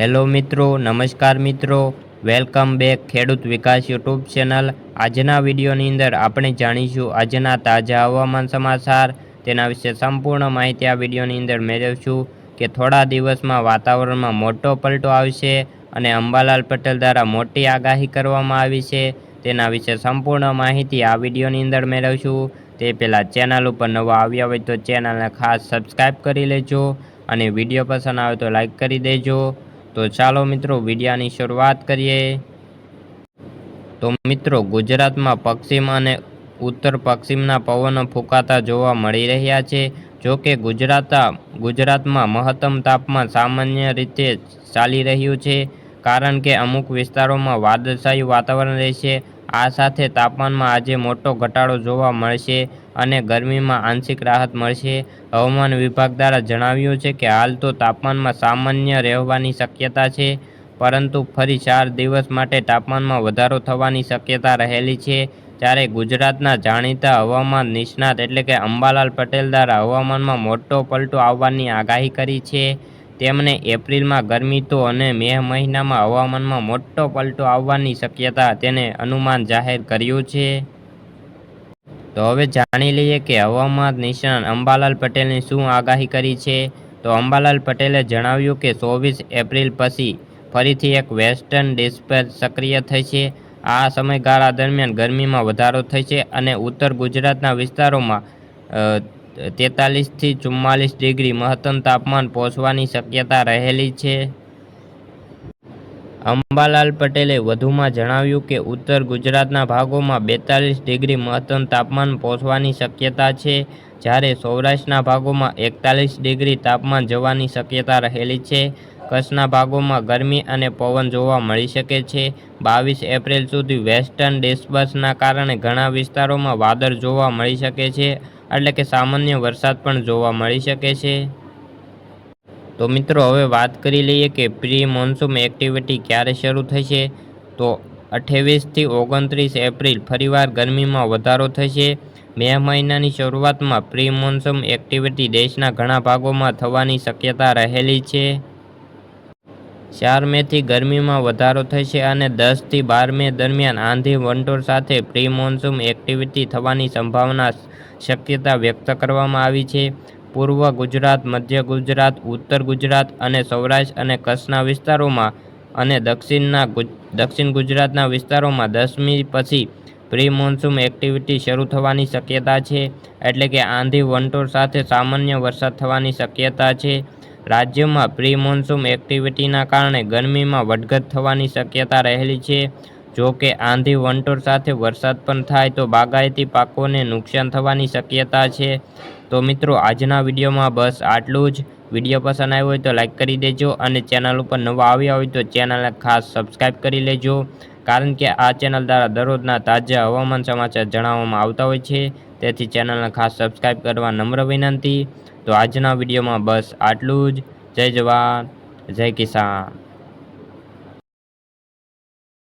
Hello મિત્રો, નમસ્કાર મિત્રો. વેલકમ બેક ખેડૂત વિકાસ યુટ્યુબ ચેનલ. આજના વિડીયોની અંદર આપણે જાણીશું આજના તાજા હવામાન સમાચાર. તેના વિશે સંપૂર્ણ માહિતી આ વિડીયોની અંદર મેળવશું કે થોડા દિવસમાં વાતાવરણમાં મોટો પલટો આવશે અને અંબાલાલ પટેલ દ્વારા મોટી આગાહી કરવામાં આવી છે. તેના વિશે સંપૂર્ણ માહિતી આ વિડીયોની અંદર મેળવશું. તે પહેલાં ચેનલ ઉપર નવા આવ્યા હોય તો ચેનલને ખાસ સબસ્ક્રાઈબ કરી લેજો અને વીડિયો પસંદ આવે તો લાઈક કરી દેજો. તો ચાલો મિત્રો વિડિયાની શરૂઆત કરીએ. તો મિત્રો ગુજરાતમાં પશ્ચિમ અને ઉત્તર પશ્ચિમના પવનો ફૂંકાતા જોવા મળી રહ્યા છે. જો કે ગુજરાત ગુજરાતમાં મહત્તમ તાપમાન સામાન્ય રીતે ચાલી રહ્યું છે, કારણ કે અમુક વિસ્તારોમાં વાદળછાયું વાતાવરણ રહેશે. આ સાથે તાપમાનમાં આજે મોટો ઘટાડો જોવા મળશે. અને ગરમીમાં આંશિક રાહત મળશે. હવામાન વિભાગ દ્વારા જણાવ્યું છે કે હાલ તો તાપમાનમાં સામાન્ય રહેવાની શક્યતા છે, પરંતુ ફરી ચાર દિવસ માટે તાપમાનમાં વધારો થવાની શક્યતા રહેલી છે. ત્યારે ગુજરાતના જાણીતા હવામાન નિષ્ણાત એટલે કે અંબાલાલ પટેલ દ્વારા હવામાનમાં મોટો પલટો આવવાની આગાહી કરી છે. તેમણે એપ્રિલમાં ગરમી તો અને મે મહિનામાં હવામાનમાં મોટો પલટો આવવાની શક્યતા તેને અનુમાન જાહેર કર્યું છે. તો હવે જાણી લઈએ કે હવામાન નિષ્ણાત અંબાલાલ પટેલની શું આગાહી કરી છે? તો અંબાલાલ પટેલે જણાવ્યું કે ચોવીસ એપ્રિલ પછી ફરીથી એક વેસ્ટર્ન ડિસ્પેચ સક્રિય થશે આ સમયગાળા દરમિયાન ગરમીમાં વધારો થશે અને ઉત્તર ગુજરાતના વિસ્તારોમાં તેતાલીસથી ચુમ્માલીસ ડિગ્રી મહત્તમ તાપમાન પહોંચવાની શક્યતા રહેલી છે. અંબાલાલ પટેલે વધુમાં જણાવ્યું કે ઉત્તર ગુજરાતના ભાગોમાં બેતાલીસ ડિગ્રી મહત્તમ તાપમાન પહોંચવાની શક્યતા છે, જ્યારે સૌરાષ્ટ્રના ભાગોમાં એકતાલીસ ડિગ્રી તાપમાન જવાની શક્યતા રહેલી છે. કચ્છના ભાગોમાં ગરમી અને પવન જોવા મળી શકે છે. બાવીસ એપ્રિલ સુધી વેસ્ટર્ન ડિસ્બર્સના કારણે ઘણા વિસ્તારોમાં વાદળ જોવા મળી શકે છે, એટલે કે સામાન્ય વરસાદ પણ જોવા મળી શકે છે. તો મિત્રો, હવે વાત કરી લઈએ કે પ્રી મોન્સૂન એક્ટિવિટી ક્યારે શરૂ થશે? તો અઠ્ઠાવીસથી ઓગણત્રીસ એપ્રિલ ફરીવાર ગરમીમાં વધારો થશે. મે મહિનાની શરૂઆતમાં પ્રી મોન્સૂન એક્ટિવિટી દેશના ઘણા ભાગોમાં થવાની શક્યતા રહેલી છે. ચાર મેથી ગરમીમાં વધારો થશે અને દસથી બાર મે દરમિયાન આંધી વંટોળ સાથે પ્રી મોન્સૂન એક્ટિવિટી થવાની સંભાવના શક્યતા વ્યક્ત કરવામાં આવી છે. પૂર્વ ગુજરાત, મધ્ય ગુજરાત, ઉત્તર ગુજરાત અને સૌરાષ્ટ્ર અને કચ્છના વિસ્તારોમાં અને દક્ષિણના દક્ષિણ ગુજરાતના વિસ્તારોમાં દસમી પછી પ્રી મોન્સૂન એક્ટિવિટી શરૂ થવાની શક્યતા છે, એટલે કે આંધી વંટોળ સાથે સામાન્ય વરસાદ થવાની શક્યતા છે. રાજ્યમાં પ્રી મોન્સૂન એક્ટિવિટીના કારણે ગરમીમાં વધઘટ થવાની શક્યતા રહેલી છે. જો કે આંધી વંટોળ સાથે વરસાદ પણ થાય તો બાગાયતી પાકોને નુકસાન થવાની શક્યતા છે. તો મિત્રો, આજના વિડીયોમાં બસ આટલું જ. વીડિયો પસંદ આવ્યો હોય તો લાઇક કરી દેજો અને ચેનલ ઉપર નવા આવ્યા હોય તો ચેનલને ખાસ સબસ્ક્રાઈબ કરી લેજો. કારણ કે આ ચેનલ દ્વારા દરરોજના તાજા હવામાન સમાચાર જણાવવામાં આવતા હોય છે. તેથી ચેનલને ખાસ સબસ્ક્રાઈબ કરવા નમ્ર વિનંતી. તો આજના વિડીયોમાં બસ આટલું જ. જય જવાન, જય કિસાન.